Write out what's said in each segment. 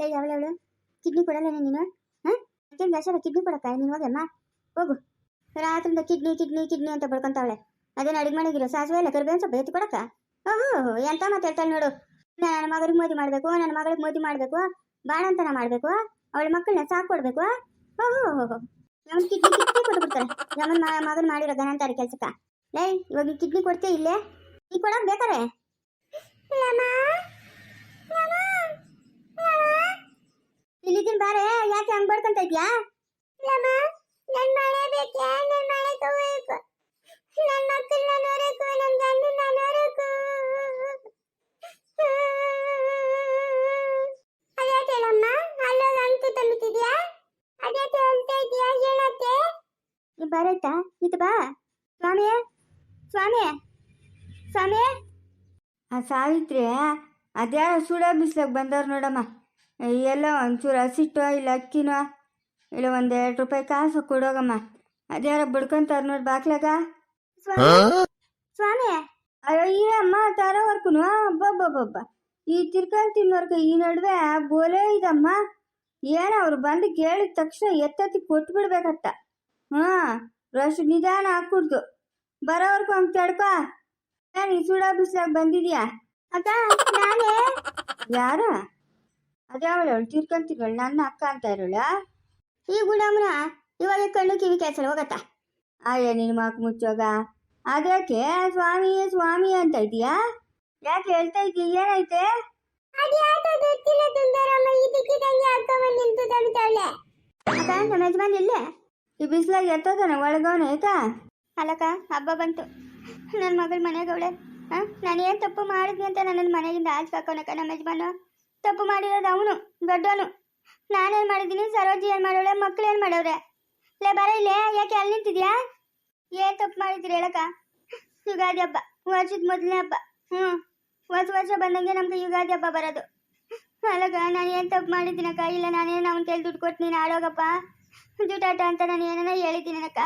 ಲೇ ಅವಳು ಕಿಡ್ನಿ ಕೊಡಲ್ಲ ನೀನು? ಹಾಂ? ಅಕ್ಕೇನು ಕಿಡ್ನಿ ಕೊಡಕ್ಕ ನೀನು ಹೋಗಮ್ಮ ಹೋಗು. ರಾತ್ರಿಂದ ಕಿಡ್ನಿ ಕಿಡ್ನಿ ಕಿಡ್ನಿ ಅಂತ ಬಡ್ಕೊಂತಾವಳೆ. ಅದೇನು ಅಡಿಗೆ ಮಾಡಿಗಿರೋ ಸಾಸಿವೆ ಎಲ್ಲ ಕರಿಬೇವು ಸ್ವಲ್ಪ ಎತ್ತಿ ಕೊಡಕ್ಕ? ಓಹೋ, ಎಂತ ಮಾತಾಡ್ತಾಳೆ ನೋಡು. ನನ್ನ ಮಗಳಿಗೆ ಮೋದಿ ಮಾಡಬೇಕು, ನನ್ನ ಮಗಳಿಗೆ ಮೋದಿ ಮಾಡಬೇಕು, ಬಾಣಂತನ ಮಾಡಬೇಕು, ಅವಳ ಮಕ್ಕಳನ್ನ ಸಾಕು ಕೊಡ್ಬೇಕು. ಓಹೋ ಕಿಡ್ನಿ ಕಿಡ್ನಿ ಮಗನ ಮಾಡಿರೋ ಗಣಂತಾರೆ ಕೆಲ್ಸಕ್ಕ? ಲೇ, ಇವಾಗ ಕಿಡ್ನಿ ಕೊಡ್ತೀಯ ಇಲ್ಲೇ? ನೀ ಕೊಡಕ್ ಬೇಕಾರೆ? ಇಲ್ಲಿದ್ದೀನಿ ಬಾರೆ ಯಾಕೆ ಹಂಗ್ ಬಡ್ಕೊಂತ ಇದ್ಯಾ ನನ್ ಮನೆ ಬೇಕೆ? ನನ್ ಮನೆ ತಗೋಬೇಕು. ನನ್ ನೋಡಬೇಕು ನನ್ ಗಂಡನ್ನ ನೋಡಬೇಕು. ಅದ್ಯಾಕೆ ಹೇಳಮ್ಮ? ಅಲ್ಲೋಗ ಅಂಕು ತಂಬಿಟ್ಟಿದ್ಯಾ ಅದ್ಯಾಕೆ ಹೇಳ್ತಾ ಇದೀಯಾ ಹೇಳತ್ತೆ. ಬರೈತಾ ಇದು ಬಾ. ಸ್ವಾಮಿ ಸ್ವಾಮಿ ಸ್ವಾಮಿ ಆ ಸಾವಿತ್ರಿ ಅದೇ ಸುಡ ಬಿಸ್ಲಾಗ ಬಂದವ್ರು ನೋಡಮ್ಮ. ಎಲ್ಲೋ ಒಂಚೂರು ಹಸಿಟ್ಟೋ ಇಲ್ಲ ಅಕ್ಕಿನೋ ಇಲ್ಲ ಒಂದು ಎರಡು ರೂಪಾಯಿ ಕಾಸು ಕೊಡೋಗಮ್ಮ. ಅದ್ಯಾರ ಬಿಡ್ಕೊಂತಾರ ನೋಡಿ ಬಾಕ್ಲಾಗ. ಸ್ವಾಮಿ ಅಯ್ಯೋ ಈ ಅಮ್ಮ ತರೋವರ್ಕುನು? ಬಬ್ಬಬ್ಬ ಈ ತಿರ್ಕಲ್ ತಿನ್ನೋರ್ಕ ಈ ನಡುವೆ ಬೋಲೆ ಇದಮ್ಮ. ಏನ ಅವ್ರು ಬಂದು ಕೇಳಿದ ತಕ್ಷಣ ಎತ್ತತ್ತಿ ಕೊಟ್ಟು ಬಿಡ್ಬೇಕತ್ತ ಹಾ ರಶ್ ನಿಧಾನ ಹಾಕ್ಬಿಡ್ದು ಬರೋವರ್ಗು ಹಂಗೆ ತಡ್ಕೊ. ಏನ್ ಈ ಸುಡಾ ಬಿಸ್ಲಾಗ ಬಂದಿದ್ಯಾ? ಅಕ್ಕ ನಾನೇ. ಯಾರ? ಅದ್ಯಾವಳು ಅವಳು ತಿರ್ಕೊಂತಿರ್ವಳು ನನ್ನ ಅಕ್ಕ ಅಂತ ಇರೋಳ ಈ ಗುಣಮ್ನ ಇವಾಗ ಕಣ್ಣು ಕಿವಿ ಕೆಲಸ ಹೋಗತ್ತ? ಅಯ್ಯ ನಿನ್ನ ಮಾಕು ಮುಚ್ಚೋಗ. ಅದಕ್ಕೆ ಸ್ವಾಮಿ ಸ್ವಾಮಿ ಅಂತ ಇದೀಯಾ ಯಾಕೆ ಹೇಳ್ತಾ ಇದೀಯ ಏನೈತೆ ಅಕ್ಕ ನಮ್ಮ ಯಜಮಾನ್ ಇಲ್ಲೇ? ಈ ಬಿಸಿಲಾಗಿ ಎತ್ತೋದನ ಒಳಗವನ ಆಯ್ತಾ? ಅಲ್ಲಕ್ಕ ಹಬ್ಬ ಬಂತು. ನನ್ನ ಮಗಳ ಮನೆಗವಳೆ ಹಾಂ ನಾನು ಏನು ತಪ್ಪು ಮಾಡಿದ್ನಿ ಅಂತ ನನ್ನ ಮನೆಯಿಂದ ಆಚೆ ಹಾಕೋನಕ್ಕ ನಮ್ಮ ಯಜಮಾನು? ತಪ್ಪು ಮಾಡಿರೋದು ಅವನು, ದೊಡ್ಡವನು. ನಾನೇನು ಮಾಡಿದ್ದೀನಿ? ಸರೋಜಿ ಏನು ಮಾಡೋಳೆ? ಮಕ್ಳು ಏನು ಮಾಡವ್ರೆ ಲೇ, ಬರ ಇಲ್ಲೇ. ಯಾಕೆ ಅಲ್ಲಿ ನಿಂತಿದ್ಯಾ? ಏನು ತಪ್ಪು ಮಾಡಿದ್ದೀರಿ ಹೇಳಕ್ಕ? ಯುಗಾದಿ ಹಬ್ಬ. ವರ್ಷದ ಮೊದಲನೇ ಹಬ್ಬ. ಹ್ಞೂ ಹೊಸ ವರ್ಷ ಬಂದಂಗೆ ನಮ್ಗೆ ಯುಗಾದಿ ಹಬ್ಬ ಬರೋದು. ಅಲ್ಲಕ್ಕ, ನಾನು ಏನು ತಪ್ಪು ಮಾಡಿದ್ದೀನಕ್ಕ? ಇಲ್ಲ, ನಾನೇನು ಅವ್ನ ಕೈಲಿ ದುಡ್ಡು ಕೊಟ್ಟು ನೀನು ಆಡೋಗಪ್ಪ ದುಡ್ಡಾಟ ಅಂತ ನಾನು ಏನಾನ ಹೇಳಿದ್ದೀನಕ್ಕ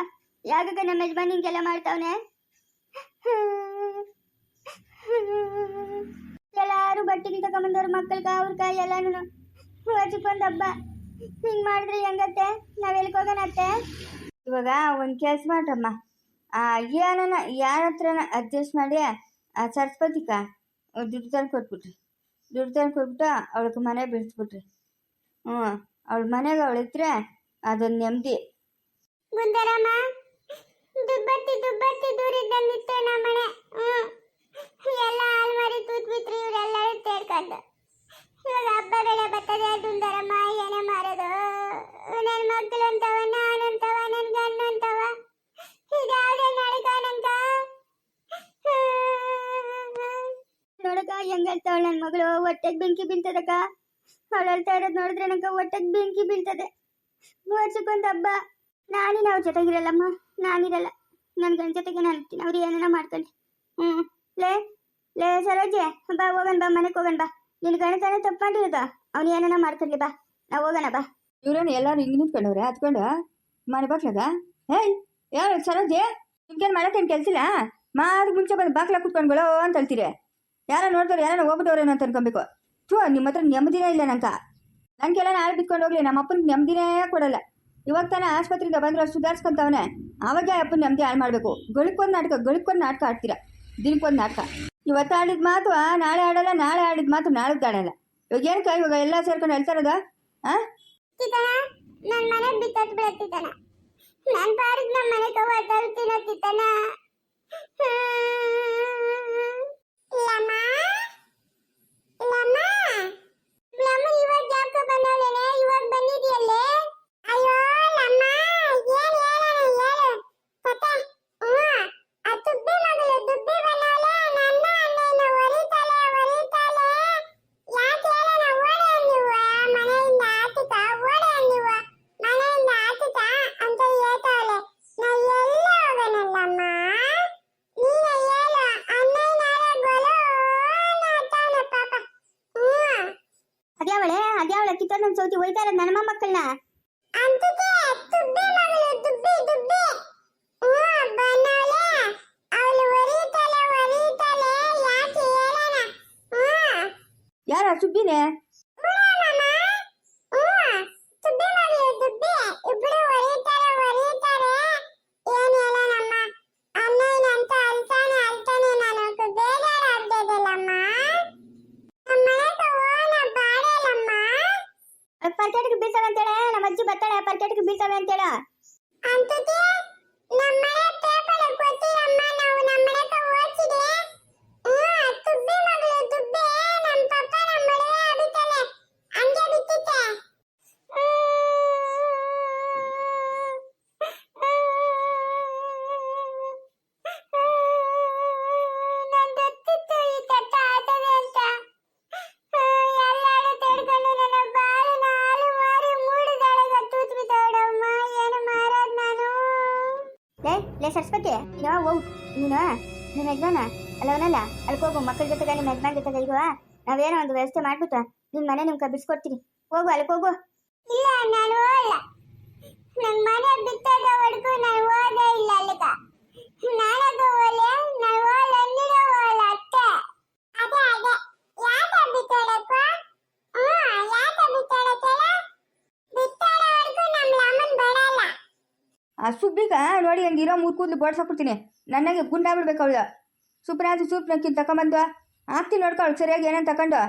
ಯಾಕಕ್ಕ ನಮ್ಮ ಯಜಮಾನ್ ಹಿಂಗೆಲ್ಲ ಮಾಡ್ತಾವನೆ? ಎಲ್ಲಾರು ಮಕ್ಕಳಿಗೆ ಅವ್ರ ಕಾಯಿ ಎಲ್ಲಾನು ವರ್ಷಕ್ಕೊಂದು ಹಬ್ಬ ಹಿಂಗ್ ಮಾಡಿದ್ರೆ ಹೆಂಗತ್ತೆ? ನಾವು ಎಲ್ಲಿ ಹೋಗೋಣ ಅತ್ತೆ ಇವಾಗ ಒಂದು ಕೆಲಸ ಮಾಡ್ರಮ್ಮ. ಆ, ಏನನ ಯಾರ ಹತ್ರನ ಅಡ್ಜಸ್ಟ್ ಮಾಡಿ, ಆ, ಸರಸ್ವತಿಕ ದುಡ್ಡು ತಂದು ಕೊಟ್ಬಿಟ್ರಿ ದುಡ್ಡು ತಂದು ಕೊಟ್ಬಿಟ್ಟು ಅವಳಿಗೆ ಮನೆ ಬಿಡ್ಸ್ಬಿಟ್ರಿ. ಹ್ಞೂ, ಅವಳ ಮನೆಗೆ ಅವಳಿದ್ರೆ ಅದೊಂದು ನೆಮ್ಮದಿ ಹ್ಮ್ ಎಲ್ಲ ಹೆಂಗ್ ನನ್ನ ಮಗಳು ಹೊಟ್ಟೆಗೆ ಬೆಂಕಿ ಬೀಳ್ತದಕ್ಕ? ಅವಳು ಹೇಳ್ತಾ ಇರೋದ್ ನೋಡಿದ್ರೆ ನಂಗೆ ಹೊಟ್ಟೆಗೆ ಬೆಂಕಿ ಬೀಳ್ತದೆ. ವರ್ಷಕ್ಕೊಂದು ಹಬ್ಬ. ನಾನಿನ ಅವ್ರ ಜೊತೆಗಿರಲ್ಲಮ್ಮ, ನಾನಿರಲ್ಲ. ನನ್ನ ಗಂಡ ಜೊತೆಗೆ ನಾನು ಇರ್ತೀನಿ. ಅವ್ರು ಏನಾರ ಮಾಡ್ಕೊಳ್ಳಿ ಹ್ಞೂ ಲೇ ಲೇ ಸರೋಜೆ, ಬಾ, ಹೋಗನ್, ಬಾ, ಮನೆಗೆ ಹೋಗನ್, ಬಾ. ನಿನ್ ಗಂಡ ತಾನೇ ತಪ್ಪು ಮಾಡಿರೋದು. ಅವ್ನು ಮಾಡ್ಕೊಳ್ಳಿ ಬಾ. ನಾವು ಹೋಗೋಣ, ಬಾ. ಇವ್ರೇನ್ ಎಲ್ಲರೂ ಹಿಂಗೆ ನಿಂತ್ಕೊಂಡವ್ರೆ? ಹತ್ಕೊಂಡು ಮನೆ ಬಾಕ್ಲಾಗ ಹೇಯ್ ಯಾರು ಸರೋಜೆ? ನಿಮ್ಗೇನು ಮಾಡೋಕ್ಕೇನು ಕೆಲಸಿಲ್ಲ? ಮಾರು ಮುಂಚೆ ಬಂದು ಬಾಕ್ಲ ಕುತ್ಕೊಂಡ್ಗಳೋ ಅಂತ ಹೇಳ್ತೀರಿ. ಯಾರೋ ನೋಡ್ತಾರೆ ಯಾರೋ ಹೋಗ್ಬಿಟ್ಟವ್ರೇನೋ ಅಂತ ಅನ್ಕೊಬೇಕು. ಥೂ, ನಿಮ್ಮ ಹತ್ರ ನೆಮ್ಮದಿನೇ ಇಲ್ಲ ನಂಕ ನನಗೆಲ್ಲ ನಾಳೆ ಬಿತ್ಕೊಂಡು ಹೋಗ್ಲಿ, ನಮ್ಮ ಅಪ್ಪನ ನೆಮ್ಮದಿನೇ ಕೊಡಲ್ಲ. ಇವಾಗ ತಾನೇ ಆಸ್ಪತ್ರೆಯಿಂದ ಬಂದ್ರೆ ಸುಧಾರಿಸ್ಕೊಂತವನೆ. ಅವಾಗ ಅಪ್ಪನ ನೆಮ್ಮದಿ ಹಾಳು ಮಾಡಬೇಕು. ಗಳಿಕೊಂದು ನಾಟಕ ಗಳಿಕೊಂದು ನಾಟಕ ಆಡ್ತೀರಾ? ದಿನಕ್ಕೊಂದು ನಾಟಕ. ಇವತ್ತು ಆಡಿದ ಮಾತು ನಾಳೆ ಆಡಲ್ಲ, ನಾಳೆ ಆಡಿದ ಮಾತು, ನಾಳೆ ಆಡಲ್ಲ. ಇವಾಗ ಏನಕ್ಕ ಇವಾಗ ಎಲ್ಲ ಸೇರ್ಕೊಂಡು ಹೇಳ್ತಾರದ ಹಾಂ ನನ್ನ ಮನೆ ಬಿತ್ತತ್ ನನ್ನ ನಮ್ಮ ಮನೆ ತಿತನ? ಲಮ್ಮ ಲಮ್ಮ ಲಮ್ಮ ಇವಾಗ ಜಾಬ್ಕ ಬಂದವಳೇನೆ ಇವಾಗ ಬಂದಿದ್ಯಲ್ಲೇ ಅಯ್ಯೋ ಲಮ್ಮ ಏನ್ ಹೇಳೋಣ ಹೇಳು ಕತೆ ಹ್ಮ್ ಆ ದುಬ್ಬಿ ಮಗಳು ದುಬ್ಬಿ ಬಂದವಳೆ ನನ್ನ ಅಣ್ಣನ ಒರಿತಾಳೆ ಒರಿತಾಳೆ ಯಾಕೆ ಹೇಳೋಣ ಓಡೆ ನೀವು ಮನೆಯಿಂದ ಆಚುತ ಓಡೆ ನೀವು ಮನೆಯಿಂದ ಆಚುತ ಅಂತ ಹೇಳ್ತಾವಳೆ ನಾ ಎಲ್ಲ ಹೋಗನಲ್ಲಮ್ಮ ನೀನೇ ಹೇಳು ಅಣ್ಣನಾರ ಗೊಲು ಅಂತಾವನೆ ಪಾಪ ಹ್ಮ್ ಅದ್ಯಾವಳೆ ಅದ್ಯಾವಳೆ ಕಿತ್ತೋದ್ ನನ್ ಸೌತಿ ಒಯ್ತಾ ಇರೋದು ನನ್ನ ಮಕ್ಕಳನ್ನ ಅಂತಕ್ಕೆ ದುಬ್ಬಿ ಮಗಳು ದುಬ್ಬಿ ದುಬ್ಬಿ ಹ್ಮ್ ಬಂದವಳೆ ಅವಳು ಒರಿತಾಳೆ ಒರಿತಾಳೆ ಯಾಕೆ ಸರಸ್ವತಿ ನೀನು ಹೋಗು. ನೀನು ನಿಮ್ಮ ಯಜಮಾನ, ಅಲ್ಲವನಲ್ಲ ಅಲ್ಲಿ ಹೋಗು. ಮಕ್ಕಳ ಜೊತೆಗೆ, ನಿಮ್ಮ ಯಜಮಾನ್ ಜೊತೆಗೆ ಇರುವ ನಾವೇನೋ ಒಂದು ವ್ಯವಸ್ಥೆ ಮಾಡ್ಬಿಟ್ಟು ನಿನ್ನ ಮನೆ ನಿಮ್ಗೆ ಬಿಡಿಸ್ಕೊಡ್ತೀನಿ ಹೋಗು ಅಲ್ಲಿ ಹೋಗು. ಇಲ್ಲ, ನಾನು ಹೋಗಲ್ಲ. ನನ್ನ ಮನೆ ಹೊಡ್ಕು ನಾನು ಹೋದೇ ಇಲ್ಲ ಅಲ್ಲಿಗ. ನಾನು ಹೋಗಲ್ಲ ನೀನು ಹೋಗಲ್ಲ ಅತ್ತೆ ಅದೇ ಅದೇ ಯಾಕ ಬಿಟ್ಟಾಡಕ್ಕ ಹ್ಮ್ ಯಾಕ ಬಿಟ್ಟಾಡಕ್ಕೆಲ್ಲ ಬಿಟ್ಟಾಡವರೆಗೂ ನಮ್ಮ ಅಮ್ಮನ್ ಬರಲ್ಲ ಆ ಸುಬ್ಬಿಗ ನೋಡಿ ಹಂಗಿರೋ ಮೂರು ಕೂದಲು ಬೋಡ್ಸಾಕ್ಬಿಡ್ತೀನಿ ನನಗೆ ಗುಂಡಾಗ್ಬಿಡ್ಬೇಕು ಅವಳು. ಸುಪ್ರಾಜು ಸೂಪ್ನಕ್ಕಿಂತ ತಗೊಂಬಂದು ಹಾಕ್ತೀನಿ ನೋಡ್ಕೊ ಅವಳು ಸರಿಯಾಗಿ ಏನೇನು ಅವಳು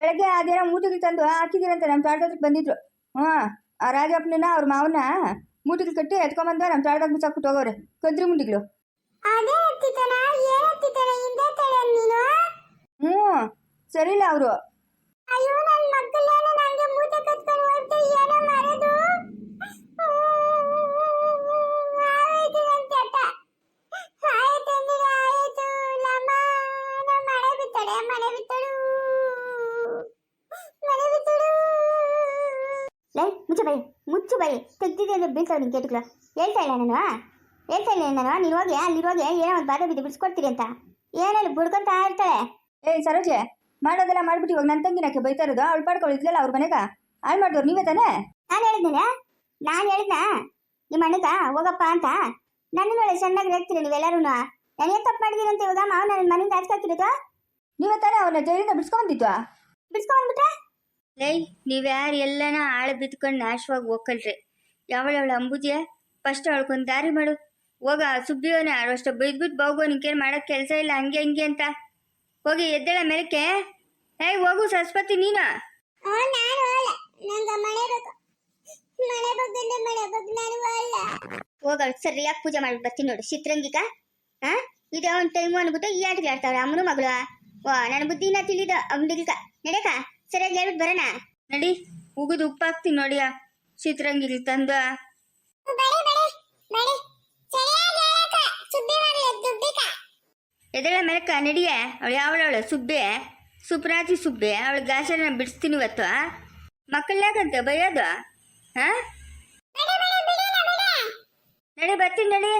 ಬೆಳಗ್ಗೆ ಅದೇನೋ ಮೂಟಿಗೆ ತಂದು ಹಾಕಿದ್ದೀರಂತ ನಮ್ಮ ತೋಟದಕ್ಕೆ ಬಂದಿದ್ರು. ಹ್ಞೂ ಆ ರಾಜಪ್ಪನ ಅವ್ರ ಮಾವನ್ನ ಮೂಟಿಗೆ ಕಟ್ಟಿ ಎತ್ಕೊಂಬಂದ ನಮ್ಮ ತೋಟದಾಗ ಬಿಸಾಕ್ಬಿಟ್ಟು ಹೋಗೋರೆ ಕದ್ರಿ ಮುಂಡಿಗಳು. ಹ್ಞೂ ಸರಿಲ್ಲ ಅವರು. ಅಯ್ಯೋ ನನ್ನ ನನಗೆ ಮೂಟೆ ಕಟ್ಕೊಂಡು ಹೋಗ್ತು ಏನೋ ಮಾಡೋದು. ಆಯ್ತು ನನ್ನ ಚಟ ಆಯ್ತು ಅಂದ್ರೆ ಆಯ್ತು. ಲಮ್ಮ ನಮ್ಮ ಮನೆ ಬಿತ್ತಡೆ ಮನೆ ಮನೆ ಲೇ ಮುಚ್ಚು ಬೈ ಮುಚ್ಚು ಬೈ ತೆಗ್ದಿದೆ ಅಂದ್ರೆ ಬೀಳ್ತಾವೆ ನಿಂಗೆ ಕೇಟಿಕ್ಲ ಹೇಳ್ತಾ ಇಲ್ಲ ನಾನು ಹೇಳ್ತಾ ಇಲ್ಲ ನಾನು ನೀನು ಹೋಗಿ ಅಲ್ಲಿರೋಗಿ ಏನೋ ಒಂದು ಬಾಧೆ ಬಿದ್ದು ಬಿಡಿಸ್ಕೊಡ್ತೀರಿ ಅಂತ. ಏನಲ್ಲಿ ಬುಡ್ಕೊಂತ ಇರ್ತಾಳೆ. ಏಯ್ ಸರೋಜೆ. ಮಾಡೋದೆಲ್ಲ ಮಾಡ್ಬಿಟ್ಟು ಇವಾಗ ನನ್ನ ತಂಗಿನಕ್ಕೆ ಬೈತಾ ಇರೋದು ಅವಳು ಪಾಡ್ಕೊಳ್ಳಿದ್ಲಲ್ಲ ಅವ್ರ ಮನೆಗ? ಹಾಳು ಮಾಡಿದವ್ರು ನೀವೇ ತಾನೇ? ನಾನು ಹೇಳಿದ್ನಲ್ಲ ನಾನು ಹೇಳಿದ್ನ? ನಿಮ್ಮ ಅಣ್ಣಗ? ಹೋಗಪ್ಪ ಅಂತ? ನನ್ನ ಮೇಲೆ ಸಣ್ಣಗೆ ರೇಗ್ತೀರಿ ನೀವೆಲ್ಲರೂ ನಾನು ಏನು ತಪ್ಪು ಮಾಡಿದೀನಿ ಅಂತ ಇವಾಗ ಮಾವ ನನ್ನ ಮನೆಯಿಂದ ಹಾಕ್ತಿರೋದು ನೀವೇ ತಾನೇ ಅವ್ರನ್ನ ಜೈಲಿಂದ ಬಿಡ್ಸ್ಕೊಂಬಂದಿತ್ತು ಏಯ್ ಲೈ ನೀವ್ಯಾರು ಎಲ್ಲನ ಆಳು ಬಿತ್ಕೊಂಡು ನಾಶವಾಗಿ ಹೋಗ್ಕಲ್ರಿ ಯಾವಳವಳ ಅಂಬುಜಿಯ ಫಸ್ಟ್ ಅವಳ್ಕೊಂದು ದಾರಿ ಮಾಡು. ಹೋಗ ಸುಬ್ಬಿಯೋನೇ ಅಷ್ಟು ಬೈದ್ಬಿಟ್ಟು ಬೋಗೋ ನಿನ್ಗೇನು ಮಾಡೋಕ್ಕೆ ಕೆಲಸ ಇಲ್ಲ ಹಂಗೆ ಹಂಗೆ ಅಂತ. ಹೋಗಿ ಎದ್ದೇಳ ಮೇಲಕ್ಕೆ. ಏಯ್ ಹೋಗು ಸರಸ್ವತಿ ನೀನ? ಓ ನಾನು ಹೋಗಲ್ಲ. ನಂಗೆ ಮನೆ ಬೇಕು. ಮನೆ ಬಗ್ಗೆ ಮನೆ ಬಗ್ಗೆ ನಾನು ಹೋಗಲ್ಲ. ಹೋಗ ಸರಿಯಾಗಿ ಪೂಜೆ ಮಾಡಿ ಬರ್ತೀನಿ ನೋಡಿ. ಚಿತ್ರಂಗಿಕ ಹಾ ಇದೇ ಒಂದು ಟೈಮು ಅಂದ್ಬಿಟ್ಟು ಈ ಆಟಗಳು ಆಡ್ತಾವ್ರೆ ಅಮ್ಮನು ಮಗಳು. ಓ ನನ್ನ ಬುದ್ಧಿನ ತಿಳಿದ ಅಂಗಡಿಗ ನಡೆಕ ಸರಿಯಾಗಿ ಹೇಳ್ಬಿಟ್ಟು ಬರೋಣ? ನಡಿ ಉಗಿದು ಉಪ್ಪು ಹಾಕ್ತೀನಿ ನೋಡಿಯ ಚಿತ್ರಂಗಿಲಿ ತಂದ. ಎದಳ ಮೆಲಕ ನಡಿಯ? ಅವಳು ಯಾವಳವಳು? ಸುಬ್ಬೆ ಸುಪ್ರಾತಿ ಸುಬ್ಬೆ ಅವಳ ಗಾಸನ ಬಿಡಿಸ್ತೀನಿ ಇವತ್ತು ಮಕ್ಕಳಾಗಂತ ಬೈಯೋದು ಹಾ ನಡೆ ಬರ್ತೀನಿ ನಡಿ.